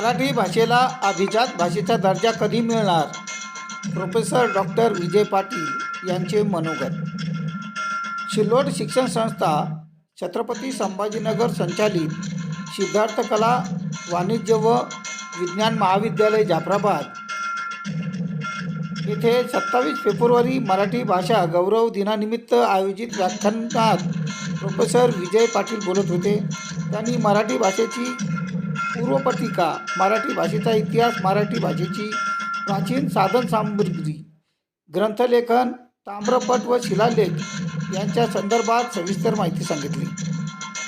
मराठी भाषेला अभिजात भाषेचा दर्जा कधी मिळणार? प्रोफेसर डॉक्टर विजय पाटील यांचे मनोगत. शिल्लोड शिक्षण संस्था छत्रपती संभाजीनगर संचालित सिद्धार्थ कला वाणिज्य व विज्ञान महाविद्यालय जाफराबाद. येथे सत्तावीस फेब्रुवारी मराठी भाषा गौरव दिनानिमित्त आयोजित व्याख्यानात प्रोफेसर विजय पाटील बोलत होते. त्यांनी मराठी भाषेची पूर्वपत्रिका मराठी भाषेचा इतिहास मराठी भाषेची प्राचीन साधन सामग्री. ग्रंथलेखन ताम्रपट व शिलालेख यांच्या संदर्भात सविस्तर माहिती सांगितली.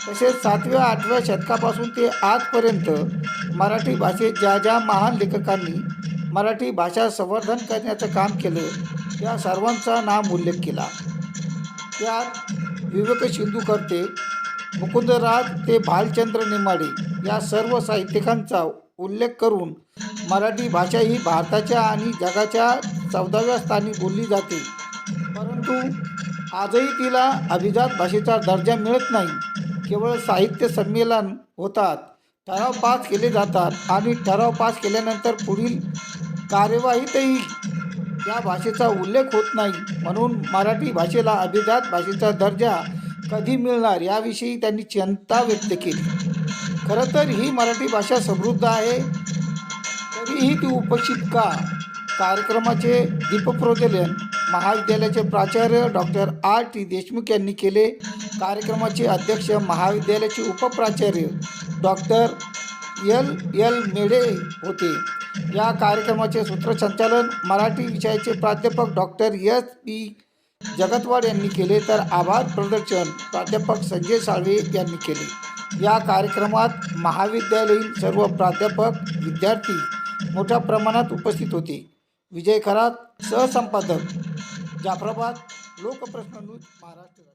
तसेच सातव्या आठव्या शतकापासून ते आजपर्यंत मराठी भाषेत ज्या ज्या महान लेखकांनी मराठी भाषा संवर्धन करण्याचं काम केलं त्या सर्वांचा नाम उल्लेख केला. त्यात विवेक सिंधुकर्ते मुकुंदराज ते भालचंद्र नेमाडे या सर्व साहित्यिकांचा उल्लेख करून मराठी भाषा ही भारताच्या आणि जगाच्या चौदाव्या स्थानी बोलली जाते. परंतु आजही तिला अभिजात भाषेचा दर्जा मिळत नाही. केवळ साहित्य संमेलन होतात. ठराव पास केले जातात आणि ठराव पास केल्यानंतर पुढील कार्यवाहीतही या भाषेचा उल्लेख होत नाही. म्हणून मराठी भाषेला अभिजात भाषेचा दर्जा कधी मिळणार याविषयी त्यांनी चिंता व्यक्त केली. खरं तर ही मराठी भाषा समृद्ध आहे. तरीही ती उपस्थित का? कार्यक्रमाचे दीपप्रज्वलन महाविद्यालयाचे प्राचार्य डॉक्टर आर टी देशमुख यांनी केले. कार्यक्रमाचे अध्यक्ष महाविद्यालयाचे उपप्राचार्य डॉक्टर यल यल मेढे होते. या कार्यक्रमाचे सूत्रसंचालन मराठी विषयाचे प्राध्यापक डॉक्टर एस पी जगतवाड यांनी केले तर आभार प्रदर्शन प्राध्यापक संजय साळवे यांनी केले. या कार्यक्रमात महाविद्यालयीन सर्व प्राध्यापक विद्यार्थी मोठ्या प्रमाणात उपस्थित होते. विजय खरात सहसंपादक जाफराबाद लोकप्रश्न न्यूज महाराष्ट्र